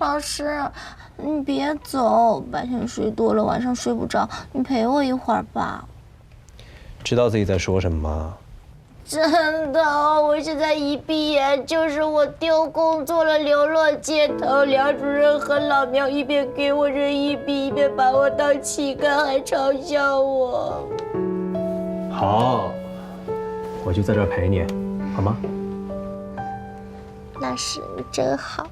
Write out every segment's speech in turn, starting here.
老师，你别走，白天睡多了，晚上睡不着，你陪我一会儿吧。知道自己在说什么吗？真的，我现在一闭眼就是我丢工作了，流落街头。梁主任和老苗一边给我扔硬币，一边把我当乞丐，还嘲笑我。好，我就在这儿陪你，好吗？老师你真好。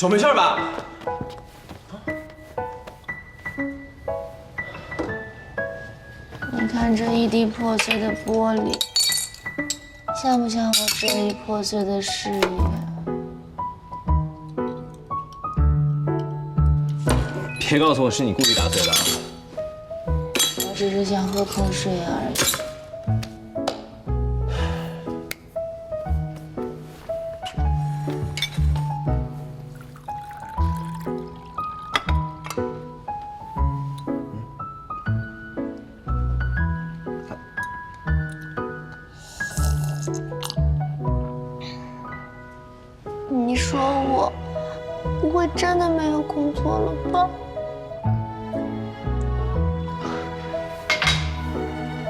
手没事吧？你看这一地破碎的玻璃，像不像我这一破碎的事业？别告诉我是你故意打碎的。我只是想喝口水而已。不会真的没有工作了吧？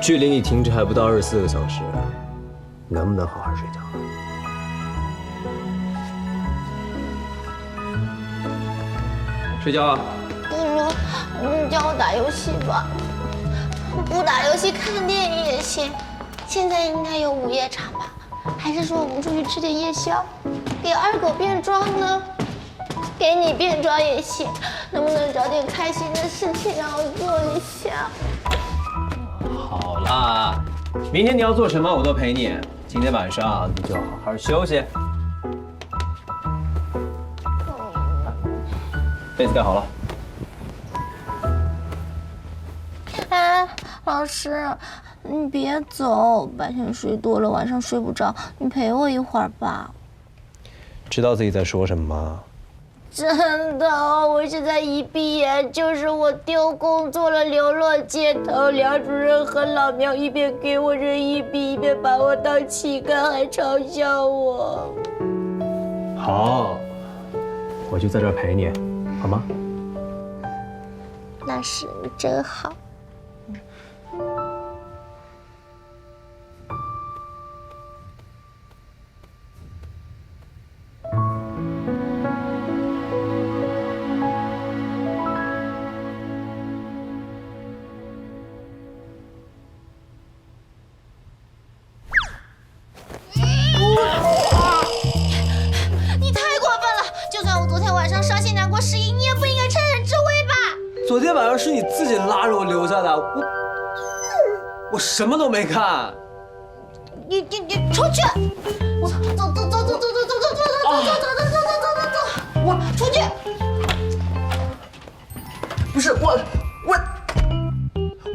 距离你停职还不到二十四个小时，能不能好好睡觉？睡觉啊！不如你叫我打游戏吧，不打游戏看电影也行。现在应该有午夜场吧？还是说我们出去吃点夜宵，给二狗变装呢？给你变装也行，能不能找点开心的事情让我做一下？好啦，明天你要做什么我都陪你。今天晚上你就好好休息。被子盖好了。哎，老师，你别走，白天睡多了，晚上睡不着，你陪我一会儿吧。知道自己在说什么吗？真的，我现在一闭眼就是我丢工作了，流落街头。梁主任和老苗一边给我扔硬币，一边把我当乞丐，还嘲笑我。好，我就在这儿陪你，好吗？那是你真好。是你自己拉着我留下的，我我什么都没干。你你你出去！我走走走走走走走走走走走走走走走走走走！我出去！不是我我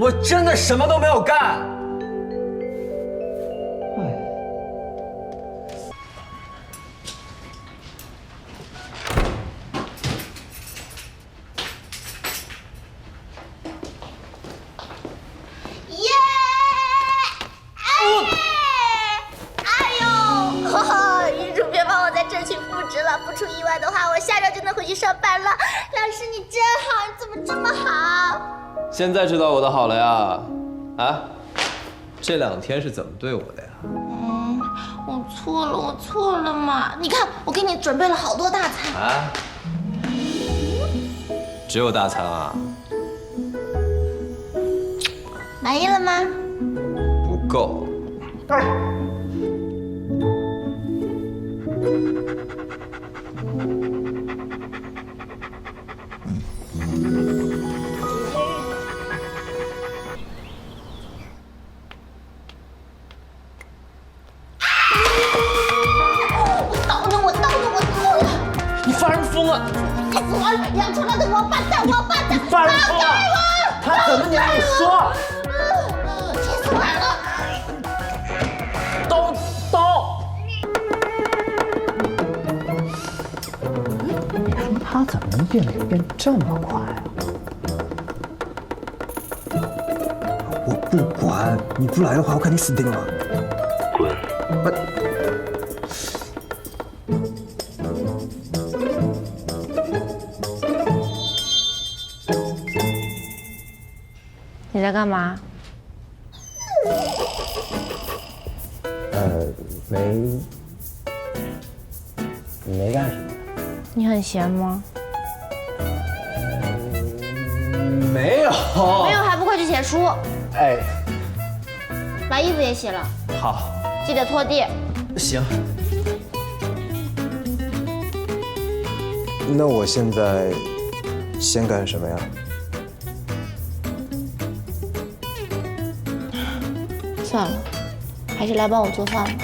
我真的什么都没有干。职了，不出意外的话，我下周就能回去上班了。老师你真好，你怎么这么好？现在知道我的好了呀？啊？这两天是怎么对我的呀？嗯，我错了，我错了嘛。你看，我给你准备了好多大餐。啊？只有大餐啊？满意了吗？不够。我气死我了！养出来的王八蛋，王八蛋！发什么疯啊？他怎么你还不说？气死我了！刀刀！他怎么能变脸变这么快啊？我不管，你不来的话，我肯定死定了。滚！在干嘛？呃，没，没干什么。你很闲吗？没有。没有还不快去写书？哎，把衣服也洗了，好，记得拖地。行。那我现在先干什么呀？算了，还是来帮我做饭吧。